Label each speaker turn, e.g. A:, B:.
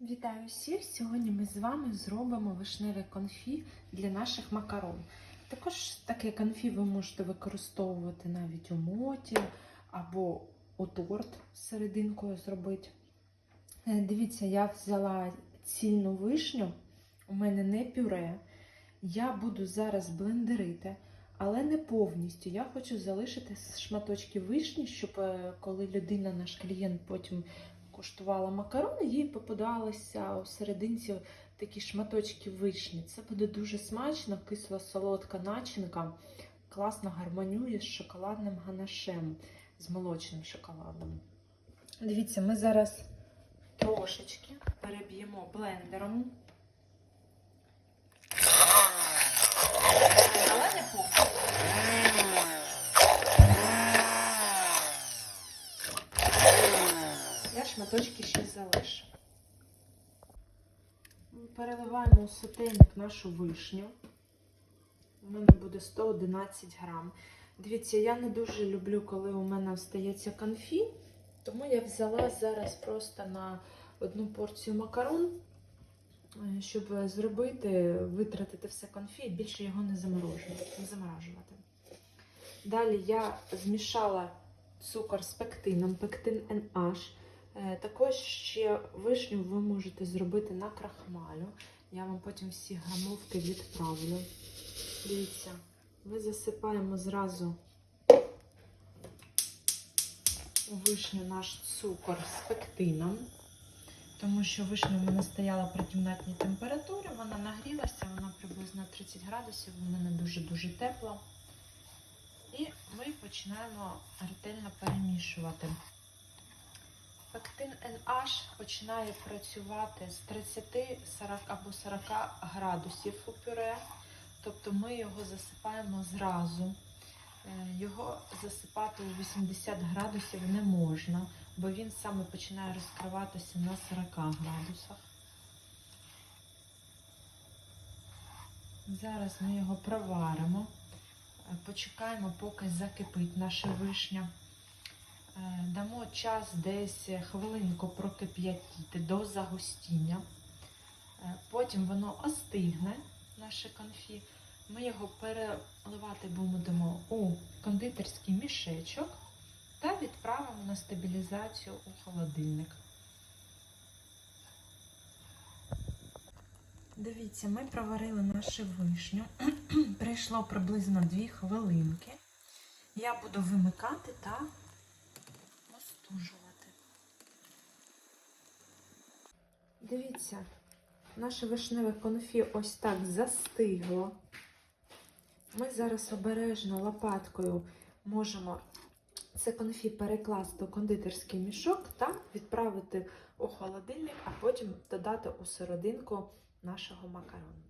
A: Вітаю всіх! Сьогодні ми з вами зробимо вишневе конфі для наших макарон. Також таке конфі ви можете використовувати навіть у моті або у торт з серединкою зробити. Е, Дивіться, я взяла цільну вишню, у мене не пюре. Я буду зараз блендерити, але не повністю. Я хочу залишити шматочки вишні, щоб е, коли людина, наш клієнт, потім куштувала макарони, їй попадалися у серединці такі шматочки вишні. Це буде дуже смачно, кисло-солодка начинка, класно гармонює з шоколадним ганашем, з молочним шоколадом. Дивіться, ми зараз трошечки переб'ємо блендером. Але не повністю. Я шматочки ще залишу. Переливаємо у сотейник нашу вишню. У мене буде 111 грам. Дивіться, я не дуже люблю, коли у мене остається конфі, тому я взяла зараз просто на одну порцію макарон, е, щоб зробити, витратити все конфі і більше його не заморожувати. Далі я змішала цукор з пектином, пектин NH. Е, Також ще вишню ви можете зробити на крахмалю. Я вам потім всі грамовки відправлю. Дивіться, ми засипаємо зразу у вишню наш цукор з пектином, тому що вишня в мене стояла при кімнатній температурі, вона нагрілася, вона приблизно 30 градусів, у мене дуже-дуже тепло. І ми починаємо ретельно перемішувати. Пектин NH починає працювати з 30 40 або 40 градусів у пюре, тобто ми його засипаємо зразу. Е, Його засипати у 80 градусів не можна, бо він саме починає розкриватися на 40 градусах. Зараз ми його проваримо, Е, почекаємо, поки закипить наша вишня. Е, Дамо час десь хвилинку прокип'ятіти до загустіння. Е, Потім воно остигне, наше конфі. Ми його переливати будемо у кондитерський мішечок та відправимо на стабілізацію у холодильник. Дивіться, ми проварили нашу вишню. Прийшло приблизно 2 хвилинки. Я буду вимикати та остужувати. Дивіться, наше вишневе конфі ось так застигло. Ми зараз обережно лопаткою можемо це конфі перекласти у кондитерський мішок та відправити у холодильник, а потім додати у серединку нашого макарону.